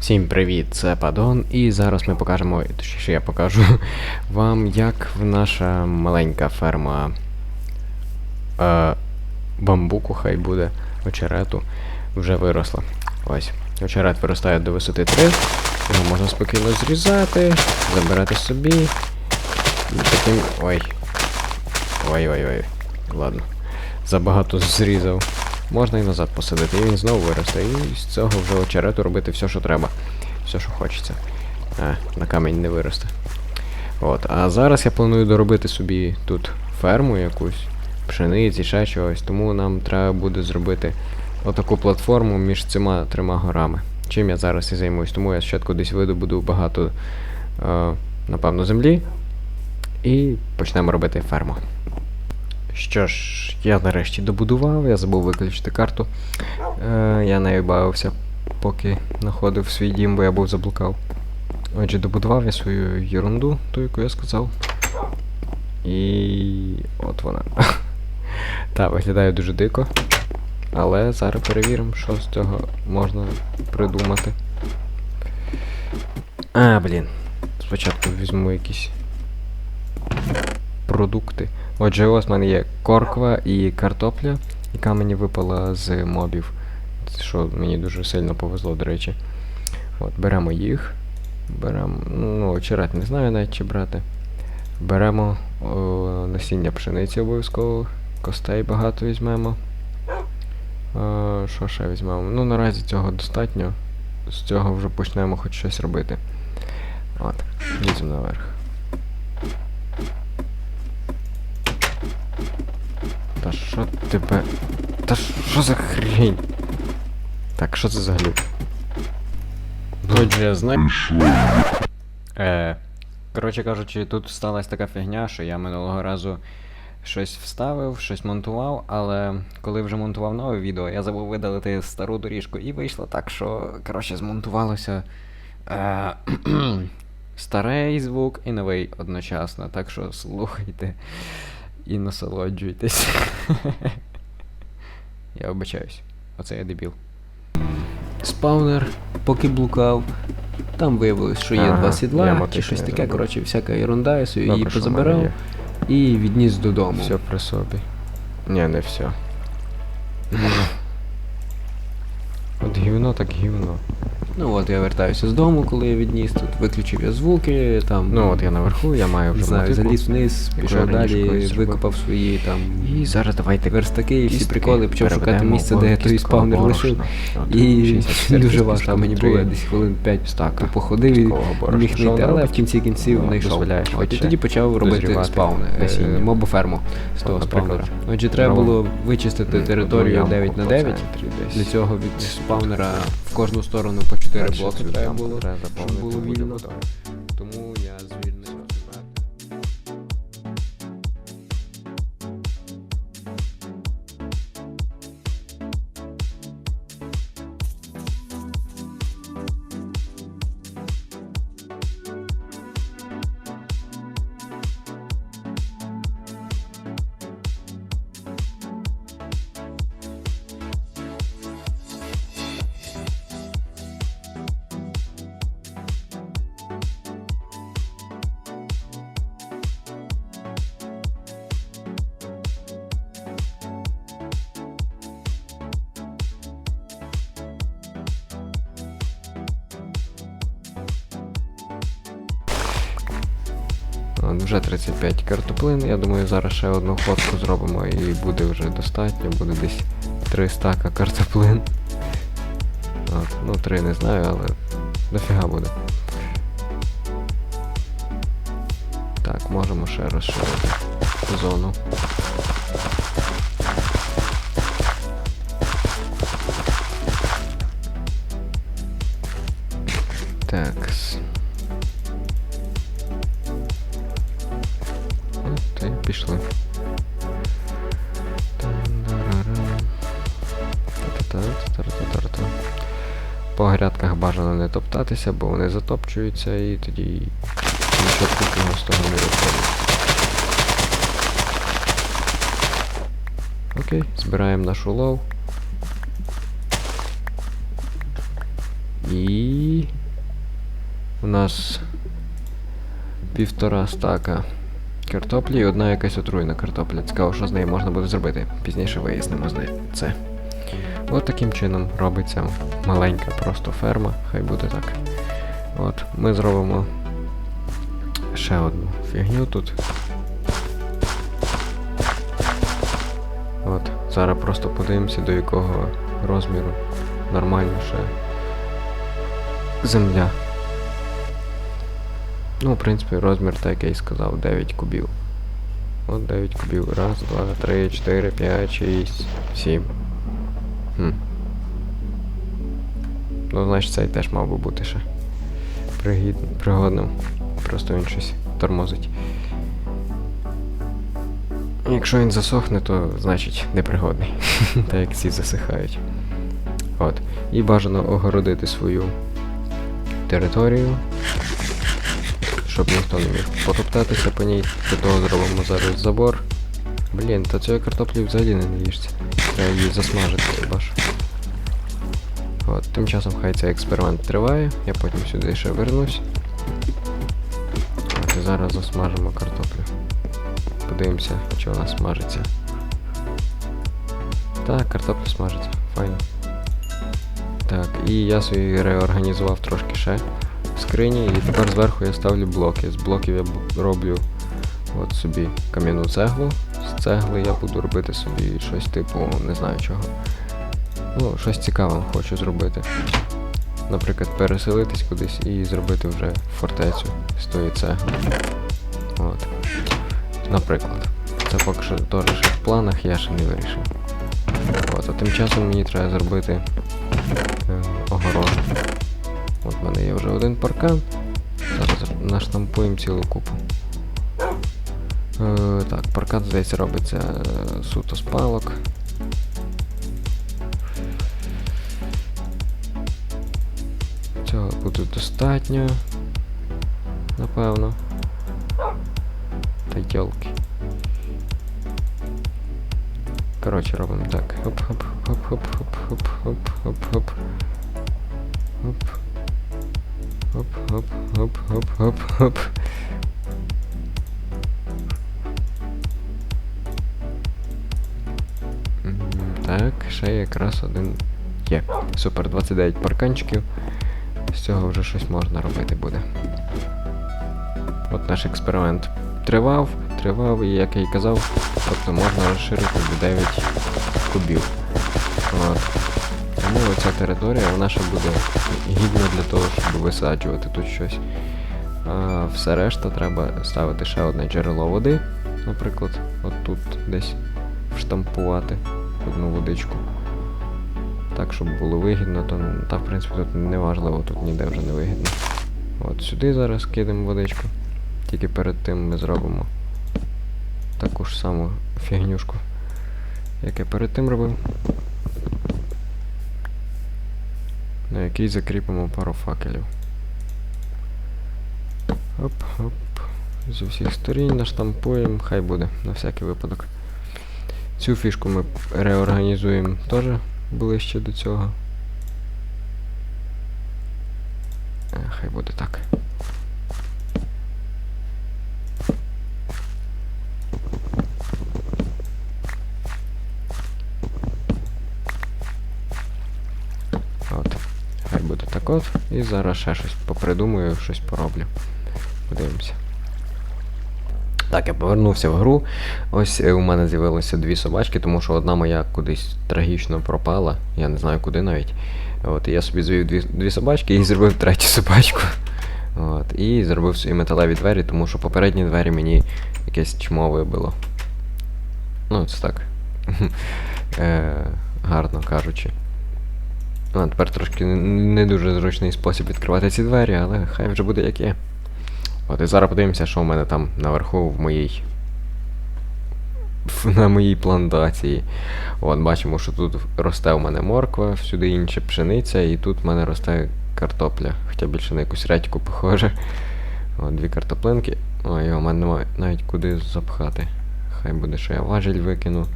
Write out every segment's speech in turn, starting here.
Всім привіт, це Падон, і зараз ми покажемо, точніше я покажу вам, як наша маленька ферма е, бамбуку, хай буде, очерету, вже виросла. Ось. Очерет виростає до висоти 3, його можна спокійно зрізати, забирати собі. І таким. Ой. Ой-ой-ой. Ладно. Забагато зрізав. Можна і назад посадити, і він знову виросте. І з цього вже очерету робити все, що треба. Все, що хочеться. А, на камінь не виросте. От. А зараз я планую доробити собі тут ферму якусь, пшениці, ще чогось. Тому нам треба буде зробити отаку платформу між цими трьома горами. Чим я зараз і займусь. Тому я спочатку десь видобуду багато, е, напевно, землі. І почнемо робити ферму. Що ж, я нарешті добудував, я забув виключити карту. Е, я нею бавився, поки знаходив свій дім, бо я був заблукав. Отже, добудував я свою ерунду, ту, яку я сказав. І от вона. Та, виглядає дуже дико. Але зараз перевіримо, що з цього можна придумати. А, блін. Спочатку візьму якісь продукти. Отже, ось в мене є корква і картопля, яка мені випала з мобів. Що мені дуже сильно повезло, до речі. От, беремо їх. Беремо. Ну, очерет не знаю навіть чи брати. Беремо о, насіння пшениці обов'язково. Костей багато візьмемо. Е, що ще візьмемо? Ну, наразі цього достатньо. З цього вже почнемо хоч щось робити. От, ліземо наверх. Та що тебе. Та що за хрень? Так, що це за глюк? Отже, я знаю. Е, коротше кажучи, тут сталася така фігня, що я минулого разу щось вставив, щось монтував, але коли вже монтував нове відео, я забув видалити стару доріжку, і вийшло так, що коротше змонтувалося е, старий звук і новий одночасно. Так що слухайте і насолоджуйтесь. я вибачаюсь. Оце я дебіл. Спаунер, поки блукав. Там виявилось, що є Ага, два сідла чи щось таке, коротше, всяка ерунда, я собі її позабирав і відніс додому. Все при собі. Ні, не все. От гівно, так гівно. Ну от я вертаюся з дому, коли я відніс, тут виключив я звуки, там. Ну от я наверху, я маю вже знаю, заліз вниз, пішов далі, викопав свої там. І зараз давайте верстаки і всі приколи, почав шукати місце, де я той спаунер лишив. І дуже важко мені було, десь хвилин 5 стака походив і міг знайти, але в кінці кінців Ну, знайшов. От, і тоді почав робити спаун, е, мобоферму з того спаунера. Отже, треба було вичистити територію одну 9 на ямку 9. Для цього від спаунера в кожну сторону по 4 Перше блоки треба було, треба щоб заповнити було вільно. Тому я звільнив. Вже 35 картоплин. Я думаю, зараз ще одну фотку зробимо і буде вже достатньо, буде десь 3 стака картоплин. От, ну 3 не знаю, але дофіга буде. Так, можемо ще розширити зону. По грядках бажано не топтатися, бо вони затопчуються і тоді нічого купного з того не виходить. Окей, збираємо наш улов. І у нас півтора стака картоплі і одна якась отруєна картопля. Цікаво, що з нею можна буде зробити. Пізніше вияснимо з нею це. От таким чином робиться маленька просто ферма, хай буде так. От, ми зробимо ще одну фігню тут. От, зараз просто подивимося, до якого розміру нормально ще земля. Ну, в принципі, розмір, так як я і сказав, 9 кубів. От 9 кубів. Раз, два, три, чотири, п'ять, шість, сім. Хм. Ну, значить, цей теж мав би бути ще. Пригід... Пригодним. Просто він щось тормозить. Якщо він засохне, то значить непригодний. так як всі засихають. От. І бажано огородити свою територію, щоб ніхто не міг потоптатися по ній. Для того зробимо зараз забор. Блін, та цієї картоплі взагалі не наїшся. Треба її засмажити, хіба. От, тим часом хай цей експеримент триває, я потім сюди ще вернусь. От, і зараз засмажимо картоплю. Подивимося, чи вона смажиться. Так, картопля смажиться, файно. Так, і я собі реорганізував трошки ще в скрині, і тепер зверху я ставлю блоки. З блоків я роблю от собі кам'яну цеглу. Цегли я буду робити собі щось типу, не знаю чого. Ну, щось цікаве хочу зробити. Наприклад, переселитись кудись і зробити вже фортецю з тої цегли. От. Наприклад. Це поки що теж в планах, я ще не вирішив. От, а тим часом мені треба зробити е, огорожу. От в мене є вже один паркан. Зараз наштампуємо цілу купу. Е, так, паркан, здається, робиться е, суто з палок. Цього буде достатньо. Напевно. Та йолки. Коротше, робимо так. Хоп, хоп, хоп, Так, ще якраз один є. Супер, 29 парканчиків. З цього вже щось можна робити буде. От наш експеримент тривав, тривав, і як я й казав, тобто можна розширити до 9 кубів. От. Тому ця територія вона ще буде гідна для того, щоб висаджувати тут щось. А все решта треба ставити ще одне джерело води, наприклад, от тут десь вштампувати одну водичку. Так, щоб було вигідно, то та в принципі тут не важливо, тут ніде вже не вигідно. От сюди зараз кидаємо водичку. Тільки перед тим ми зробимо таку ж саму фігнюшку, як я перед тим робив. На якій закріпимо пару факелів. Оп, оп. З усіх сторін наштампуємо, хай буде, на всякий випадок. Цю фішку ми реорганізуємо теж ближче до цього. Е, Хай буде так. От. Хай буде так от. І зараз ще щось попридумаю, щось пороблю. Подивимося. Так, я повернувся в гру. Ось е, у мене з'явилося дві собачки, тому що одна моя кудись трагічно пропала. Я не знаю куди навіть. От, і я собі звів дві, дві собачки і зробив третю собачку. От, і зробив свої металеві двері, тому що попередні двері мені якесь чмо вибило. Ну, це так. е, гарно кажучи. Ну, тепер трошки не дуже зручний спосіб відкривати ці двері, але хай вже буде як є. От і зараз подивимося, що у мене там наверху в моїй. На моїй плантації. От, бачимо, що тут росте у мене морква, всюди інша пшениця, і тут в мене росте картопля. Хоча більше на якусь редьку похоже. От, дві картоплинки. Ой, у мене немає навіть куди запхати. Хай буде, що я важіль викину.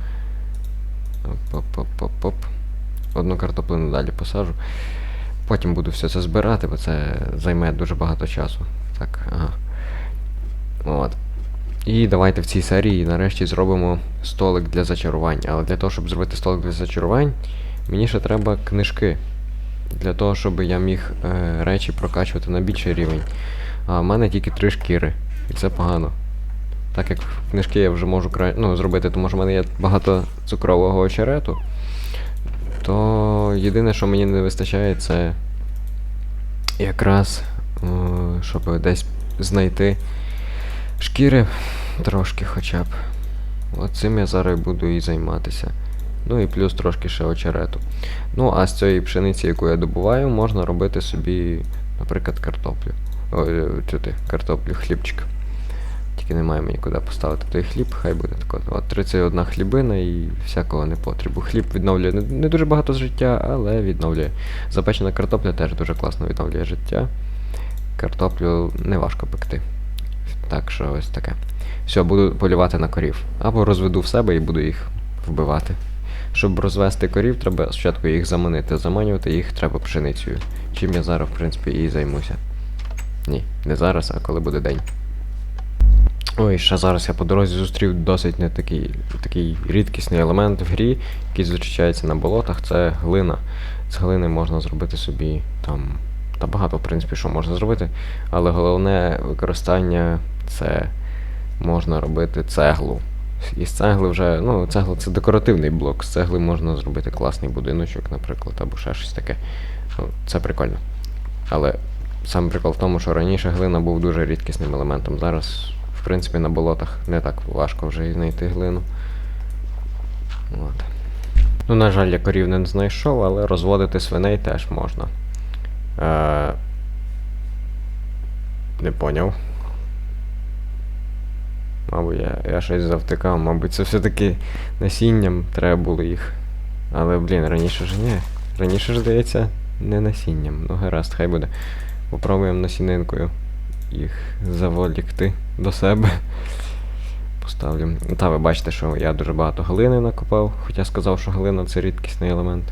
Оп-оп-оп-оп-оп. Одну картоплину далі посажу. Потім буду все це збирати, бо це займе дуже багато часу. Так, ага. От. І давайте в цій серії нарешті зробимо столик для зачарувань. Але для того, щоб зробити столик для зачарувань, мені ще треба книжки. Для того, щоб я міг е, речі прокачувати на більший рівень. А в мене тільки три шкіри. І це погано. Так як книжки я вже можу кра... ну, зробити, тому що в мене є багато цукрового очерету, то єдине, що мені не вистачає, це якраз, щоб десь знайти шкіри трошки хоча б. От цим я зараз буду і займатися. Ну і плюс трошки ще очерету. Ну, а з цієї пшениці, яку я добуваю, можна робити собі, наприклад, картоплю. Ой, цю ти, картоплю, хлібчик. Тільки немає мені куди поставити той хліб, хай буде тако. От 31 хлібина і всякого непотребу. Хліб відновлює не, не дуже багато життя, але відновлює. Запечена картопля теж дуже класно відновлює життя. Картоплю не важко пекти. Так що ось таке. Все, буду полювати на корів. Або розведу в себе і буду їх вбивати. Щоб розвести корів, треба спочатку їх заманити. Заманювати їх треба пшеницею. Чим я зараз, в принципі, і займуся. Ні, не зараз, а коли буде день. Ой, ще зараз я по дорозі зустрів досить не такий, такий рідкісний елемент в грі, який зустрічається на болотах, це глина. З глини можна зробити собі там. Та багато, в принципі, що можна зробити. Але головне використання це можна робити цеглу. Із цегли вже, ну, цегла це декоративний блок. З цегли можна зробити класний будиночок, наприклад, або ще щось таке. Ну, це прикольно. Але сам прикол в тому, що раніше глина був дуже рідкісним елементом. Зараз, в принципі, на болотах не так важко вже знайти глину. От. Ну, на жаль, я корів не знайшов, але розводити свиней теж можна. Е... Не поняв. Мабуть, я, я щось завтикав, мабуть, це все-таки насінням треба було їх. Але, блін, раніше ж ні. Раніше ж, здається, не насінням. Ну гаразд, хай буде. Попробуємо насінинкою їх заволікти до себе. Поставлю. Та ви бачите, що я дуже багато глини накопав, хоча сказав, що глина це рідкісний елемент.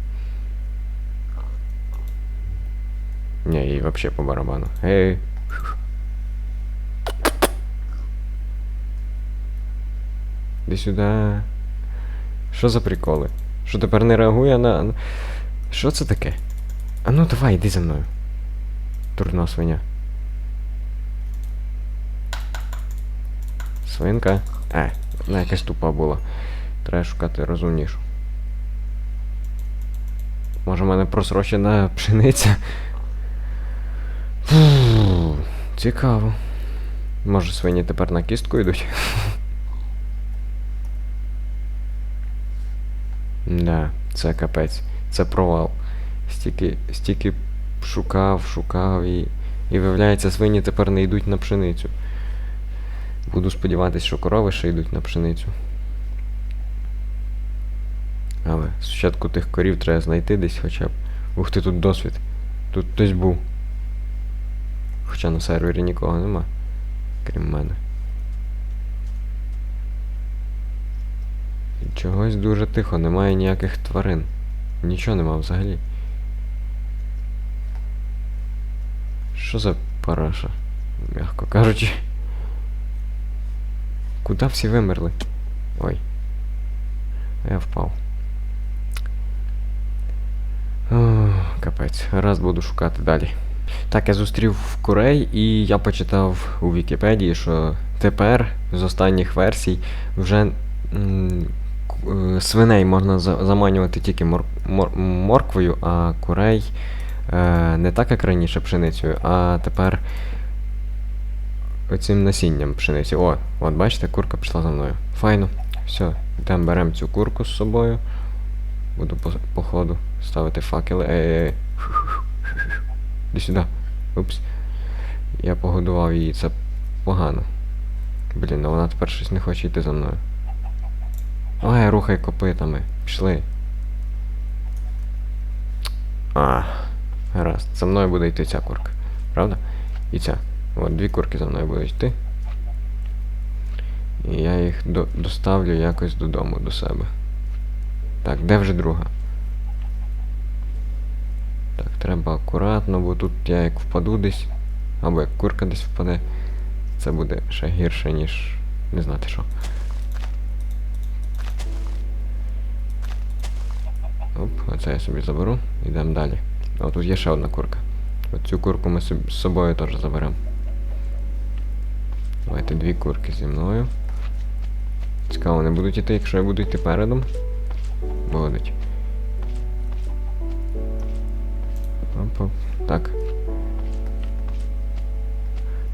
Ні, їй взагалі по барабану. Гей. Іди сюди. Що за приколи? Що тепер не реагує на- Що це таке? А ну давай, йди за мною. Турно свиня. Свинка. Е, вона якась тупа була. Треба шукати розумнішу. Може в мене просрочена пшениця? Фу, цікаво. Може свині тепер на кістку йдуть? Да, це капець. Це провал. Стільки, стільки шукав, шукав і. І виявляється, свині тепер не йдуть на пшеницю. Буду сподіватися, що корови ще йдуть на пшеницю. Але спочатку тих корів треба знайти десь хоча б. Ух ти, тут досвід. Тут хтось був. Хоча на сервері нікого нема, крім мене. І Чогось дуже тихо, немає ніяких тварин. Нічого нема взагалі. Що за параша? Мягко кажучи. Куда всі вимерли? Ой. Я впав. О, капець. Раз буду шукати далі. Так, я зустрів курей, і я почитав у Вікіпедії, що тепер з останніх версій вже е, свиней можна за- заманювати тільки мор- мор- морквою, а курей е, не так, як раніше пшеницею, а тепер оцим насінням пшениці. О, от бачите, курка пішла за мною. Файно. Все, йдемо беремо цю курку з собою. Буду по, по ходу ставити факели. Ей-ей-ей. Іди сюди. Упс. Я погодував її, це погано. Блін, а вона тепер щось не хоче йти за мною. Ой, рухай копитами. Пішли. А, гаразд. За мною буде йти ця курка. Правда? І ця. От дві курки за мною будуть йти. І я їх до, доставлю якось додому до себе. Так, де вже друга? Треба акуратно, бо тут я як впаду десь, або як курка десь впаде, це буде ще гірше, ніж не знати що. Оп, оце я собі заберу, йдемо далі. О, тут є ще одна курка. От цю курку ми з собою теж заберемо. Давайте дві курки зі мною. Цікаво, вони будуть йти, якщо я буду йти передом. Будуть. Оп-оп. Так.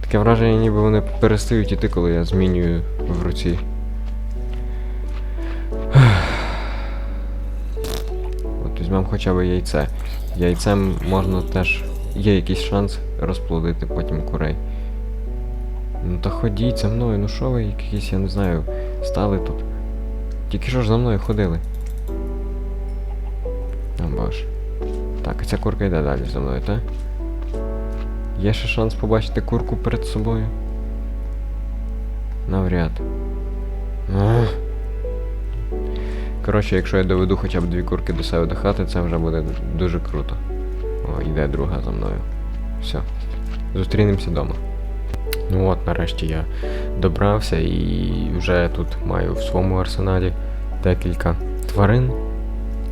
Таке враження, ніби вони перестають іти, коли я змінюю в руці. От візьмемо хоча б яйце. Яйцем можна теж. Є якийсь шанс розплодити потім курей. Ну та ходіть за мною, ну що ви якісь, я не знаю, стали тут. Тільки що ж за мною ходили. О боже. Так, ця курка йде далі за мною, так? Є ще шанс побачити курку перед собою? Навряд. Ах. Коротше, якщо я доведу хоча б дві курки до себе до хати, це вже буде дуже круто. О, йде друга за мною. Все. Зустрінемося вдома. Ну от, нарешті я добрався і вже тут маю в своєму арсеналі декілька тварин,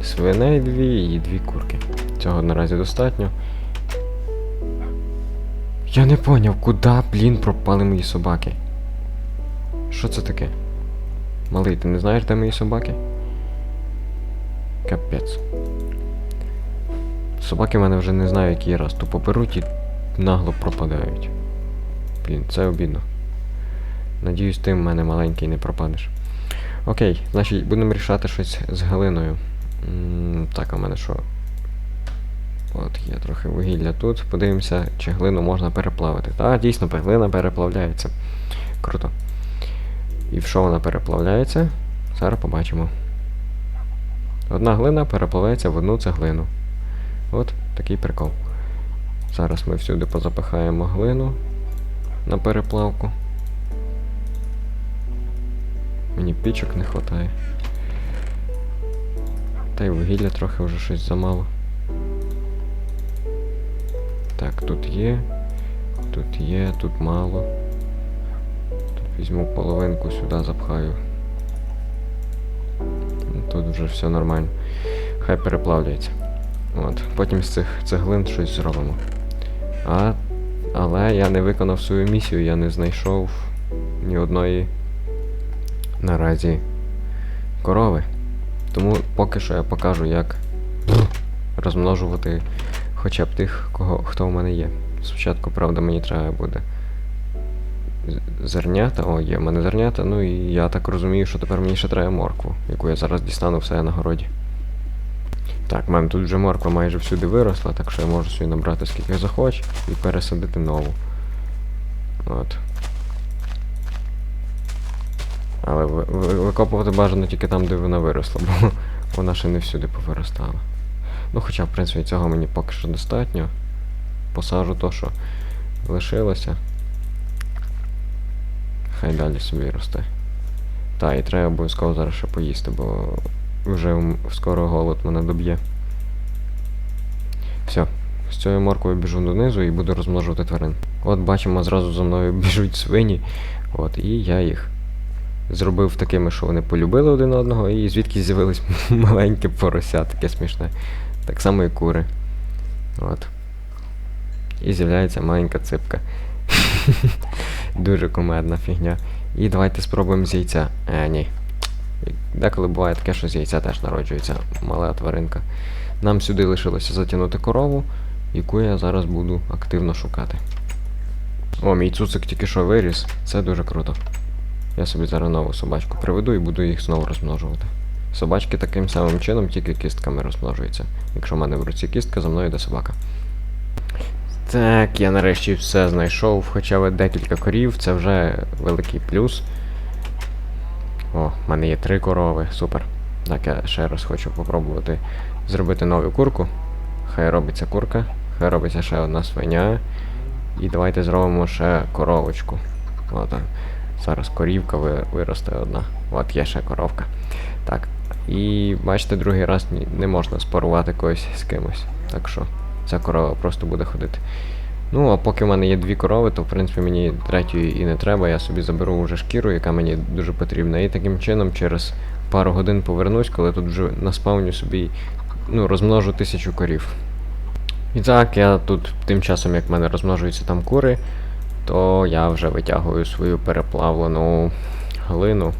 свиней дві і дві курки. Цього наразі достатньо. Я не поняв, куди, блін, пропали мої собаки. Що це таке? Малий, ти не знаєш, де мої собаки? Капець. Собаки в мене вже не знаю, який раз тупо беруть і нагло пропадають. Блін, це обідно. Надіюсь, ти в мене маленький не пропадеш. Окей, значить, будемо рішати щось з Галиною. М, так, а в мене що? От є трохи вугілля тут. Подивимося, чи глину можна переплавити. Так, дійсно, глина переплавляється. Круто. І в що вона переплавляється? Зараз побачимо. Одна глина переплавляється в одну цеглину. От такий прикол. Зараз ми всюди позапихаємо глину на переплавку. Мені пічок не вистачає. Та й вугілля трохи вже щось замало. Так, тут є. Тут є, тут мало. Тут візьму половинку сюди запхаю. Тут вже все нормально. Хай переплавляється. От. Потім з цих цеглин щось зробимо. А, але я не виконав свою місію, я не знайшов ні одної наразі корови. Тому поки що я покажу, як розмножувати хоча б тих, кого, хто в мене є. Спочатку, правда, мені треба буде зернята. О, є в мене зернята, ну і я так розумію, що тепер мені ще треба моркву, яку я зараз дістану все на городі. Так, в мене тут вже морква майже всюди виросла, так що я можу собі набрати скільки захочу і пересадити нову. От. Але ви- ви- викопувати бажано тільки там, де вона виросла, бо вона ще не всюди повиростала. Ну, хоча, в принципі, цього мені поки що достатньо. Посажу то, що лишилося. Хай далі собі росте. Та, і треба обов'язково зараз ще поїсти, бо вже скоро голод мене доб'є. Все, з цією морквою біжу донизу і буду розмножувати тварин. От бачимо, зразу за мною біжуть свині. От, і я їх зробив такими, що вони полюбили один одного, і звідки з'явилось маленьке порося, таке смішне. Так само і кури. От. І з'являється маленька ципка. Дуже кумедна фігня. І давайте спробуємо з яйця. Е, ні. Деколи буває таке, що з яйця теж народжується мала тваринка. Нам сюди лишилося затягнути корову, яку я зараз буду активно шукати. О, мій цуцик тільки що виріс. Це дуже круто. Я собі зараз нову собачку приведу і буду їх знову розмножувати. Собачки таким самим чином, тільки кістками розмножуються. Якщо в мене в руці кістка, за мною йде собака. Так, я нарешті все знайшов, хоча б декілька корів, це вже великий плюс. О, в мене є три корови, супер. Так, я ще раз хочу попробувати зробити нову курку. Хай робиться курка, хай робиться ще одна свиня. І давайте зробимо ще коровочку. От, а, зараз корівка виросте одна. От є ще коровка. Так. І бачите, другий раз не можна спарувати когось з кимось. Так що ця корова просто буде ходити. Ну, а поки в мене є дві корови, то в принципі мені третьої і не треба. Я собі заберу вже шкіру, яка мені дуже потрібна. І таким чином через пару годин повернусь, коли тут вже наспавню собі, ну, розмножу тисячу корів. І так, я тут тим часом, як в мене розмножуються там кури, то я вже витягую свою переплавлену глину.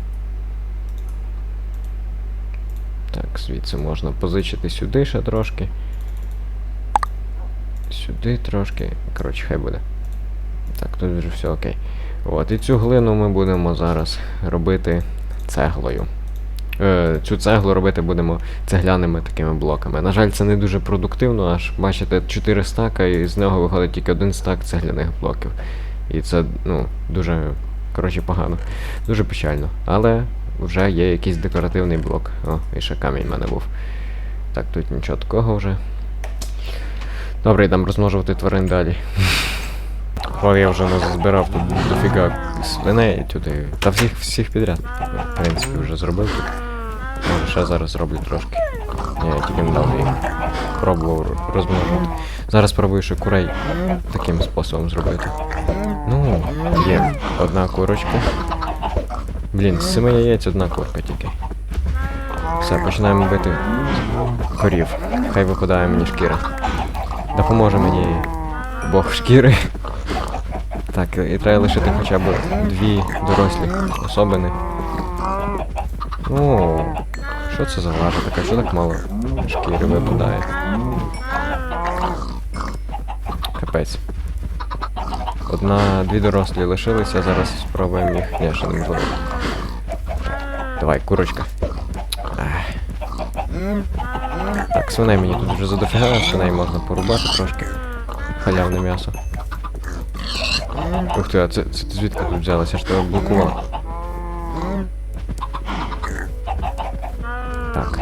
Так, звідси можна позичити сюди ще трошки. Сюди трошки. Коротше, хай буде. Так, тут вже все окей. От, і цю глину ми будемо зараз робити цеглою. Е, цю цеглу робити будемо цегляними такими блоками. На жаль, це не дуже продуктивно, аж бачите, 4 стака, і з нього виходить тільки один стак цегляних блоків. І це, ну, дуже, коротше, погано. Дуже печально. Але вже є якийсь декоративний блок. О, і ще камінь в мене був. Так, тут нічого такого вже. Добре, йдемо розмножувати тварин далі. О, я вже назбирав тут дофіга свиней туди. Та всіх всіх підряд. В принципі, вже зробив тут. Може, ще зараз зроблю трошки. Ні, я тільки недавно їх пробував розмножувати. Зараз спробую ще курей таким способом зробити. Ну, є одна курочка. Блін, з семи яєць одна курка тільки. Все, починаємо бити корів. Хай випадає мені шкіра. Допоможе мені Бог шкіри. Так, і треба лишити хоча б дві дорослі особини. Ну, що це за лажа така? Що так мало шкіри випадає? Капець. Одна, дві дорослі лишилися, зараз спробуємо їх. Ні, ще не можливо. Давай, курочка. Так, свиней мені тут вже задофіга, свиней можна порубати трошки. Халявне м'ясо. Ух ти, а це, це ти звідки тут взялася? Я ж тебе блокував. Так.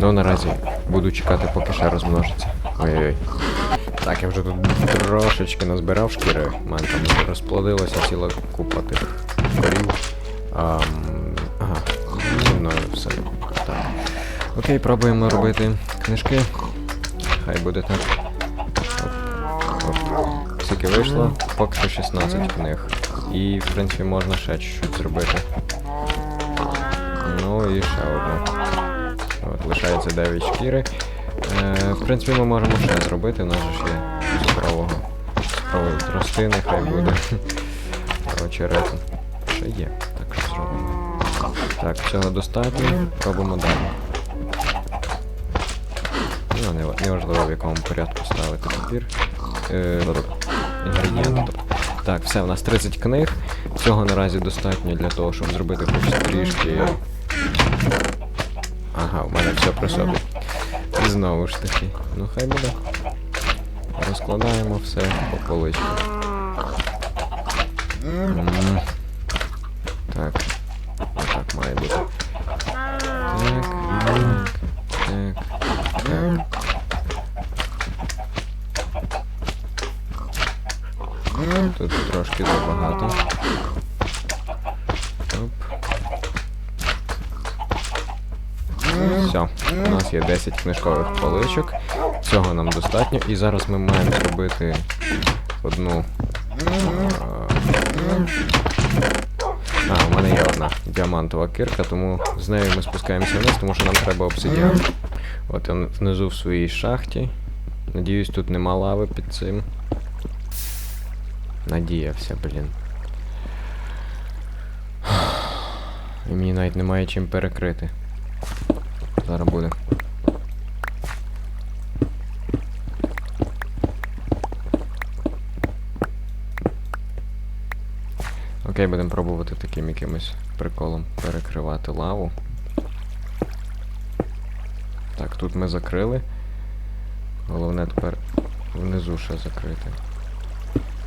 Ну наразі буду чекати, поки ще розмножиться. Ой-ой. Так, я вже тут трошечки назбирав шкіри. У мене там розплодилася ціла купа тих корів. Ам, Окей, пробуємо робити книжки. Хай буде так. Оп. Скільки вийшло? Поки що 16 книг. І, в принципі, можна ще чуть-чуть зробити. Ну і ще одну. От, лишається 9 шкіри. Е, в принципі, ми можемо ще зробити, у нас ж є цукрового. Цукрової тростини, хай буде. Очерету. Ще є, так що зробимо. Так, цього достатньо. Робимо далі. Неважливо в якому порядку ставити папір. Е, інгредієнти. Тобто. Так, все, у нас 30 книг. Цього наразі достатньо для того, щоб зробити хоч трішки. Ага, у мене все при собі. Знову ж таки. Ну хай буде. Розкладаємо все по поличках. Так. Отак має бути. Так, так, так, так. Тут трошки забагато. Оп. Все, у нас є 10 книжкових поличок. Цього нам достатньо. І зараз ми маємо зробити одну. а, у мене є одна діамантова кирка, тому з нею ми спускаємося вниз, тому що нам треба обсидіан. От я внизу в своїй шахті. Надіюсь, тут нема лави під цим. Надіявся, блін. І мені навіть немає чим перекрити. Зараз буде. Окей, будемо пробувати таким якимось приколом перекривати лаву. Так, тут ми закрили. Головне тепер внизу ще закрити.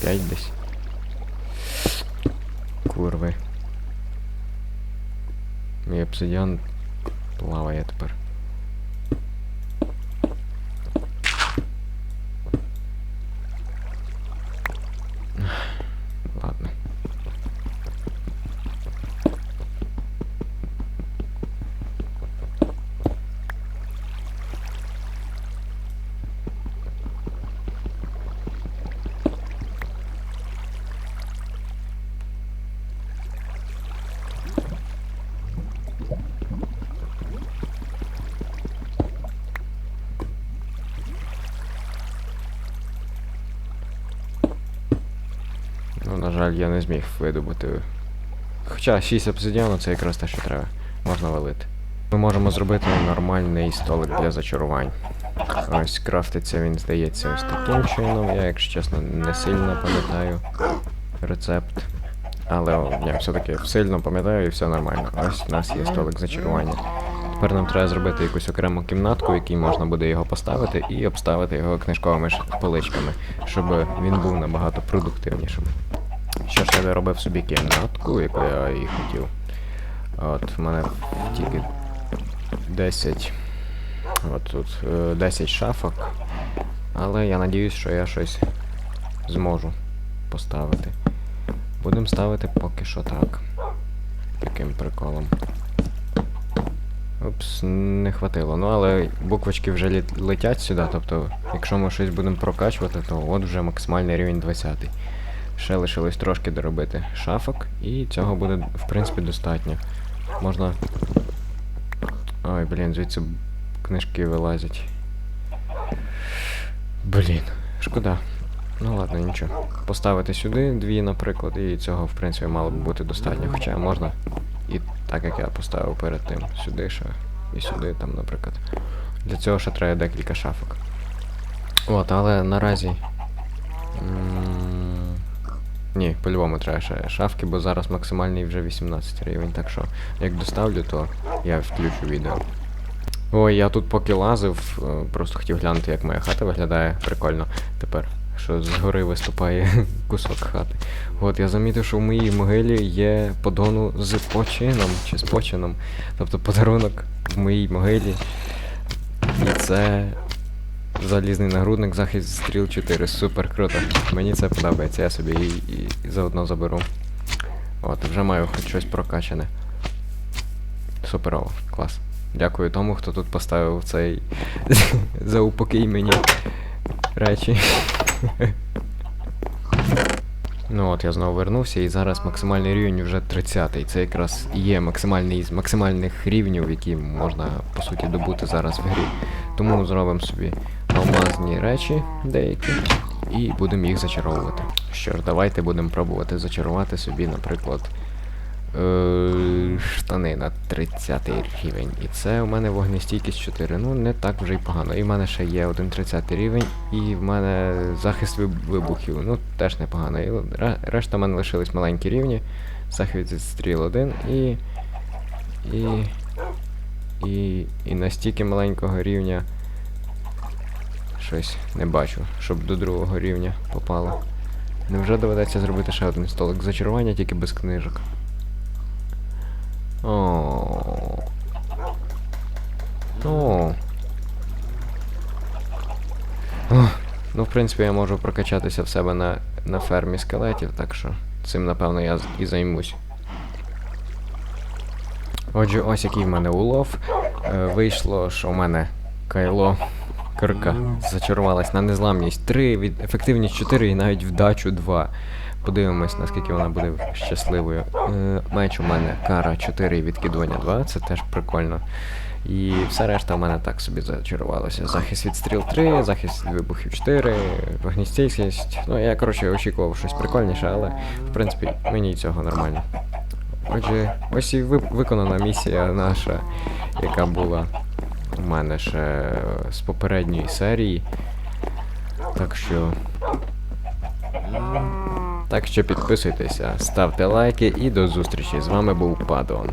5 десь. Курви. Мій обсидіан плаває тепер. Жаль, я не зміг видобути. Хоча 6 обсидіану це якраз те, що треба. Можна валити. Ми можемо зробити нормальний столик для зачарувань. Ось крафтиться він, здається, ось таким чином. Я, якщо чесно, не сильно пам'ятаю рецепт. Але я все-таки сильно пам'ятаю і все нормально. Ось у нас є столик зачарування. Тепер нам треба зробити якусь окрему кімнатку, в якій можна буде його поставити, і обставити його книжковими поличками, щоб він був набагато продуктивнішим. Що ж, я доробив собі кімнатку, яку я і хотів. От, в мене тільки 10. От тут е, 10 шафок. Але я надіюсь, що я щось зможу поставити. Будемо ставити поки що так. Таким приколом. Упс, не хватило. Ну але буквочки вже летять сюди, тобто, якщо ми щось будемо прокачувати, то от вже максимальний рівень 20. Ще лишилось трошки доробити шафок, і цього буде, в принципі, достатньо. Можна. Ой, блін, звідси книжки вилазять. Блін, шкода. Ну ладно, нічого. Поставити сюди дві, наприклад, і цього, в принципі, мало б бути достатньо. Хоча можна і так як я поставив перед тим, сюди ще і сюди, там, наприклад. Для цього ще треба декілька шафок. От, але наразі. м, Ні, по-любому треба ще шафки, бо зараз максимальний вже 18 рівень, так що як доставлю, то я включу відео. Ой, я тут поки лазив, е, просто хотів глянути, як моя хата виглядає. Прикольно тепер, що згори виступає кусок хати. От я замітив, що в моїй могилі є подону з почином чи з почином. Тобто подарунок в моїй могилі. І це залізний нагрудник, захист стріл 4. Супер круто. Мені це подобається, я собі і, і, і заодно заберу. От, вже маю хоч щось прокачане. Суперово, клас. Дякую тому, хто тут поставив цей заупокій мені речі. Ну от я знову вернувся і зараз максимальний рівень вже 30-й. Це якраз є максимальний з максимальних рівнів, які можна по суті добути зараз в грі. Тому зробимо собі алмазні речі деякі і будемо їх зачаровувати. Що ж, давайте будемо пробувати зачарувати собі, наприклад, е, штани на 30 рівень. І це у мене вогнестійкість 4. Ну, не так вже й погано. І в мене ще є один 30 рівень, і в мене захист вибухів. Ну, теж непогано. І ре- решта в мене лишились маленькі рівні. Захист від стріл 1 і. І. І. І настільки маленького рівня. Щось не бачу, щоб до другого рівня попало. Невже доведеться зробити ще один столик зачарування, тільки без книжок. О. О. Ну, в принципі, я можу прокачатися в себе на, на фермі скелетів, так що цим, напевно, я і займусь. Отже, ось який в мене улов. Е, вийшло, що в мене кайло кирка зачарувалась на незламність 3, від, ефективність 4 і навіть вдачу 2. Подивимось, наскільки вона буде щасливою. Е, меч у мене кара 4 і відкидування 2, це теж прикольно. І все решта в мене так собі зачарувалося. Захист від стріл 3, захист від вибухів 4, вогністійкість. Ну, я, коротше, очікував щось прикольніше, але в принципі мені цього нормально. Отже, ось і виконана місія наша, яка була у мене ще з попередньої серії. Так що. Так що підписуйтеся, ставте лайки і до зустрічі. З вами був Падон.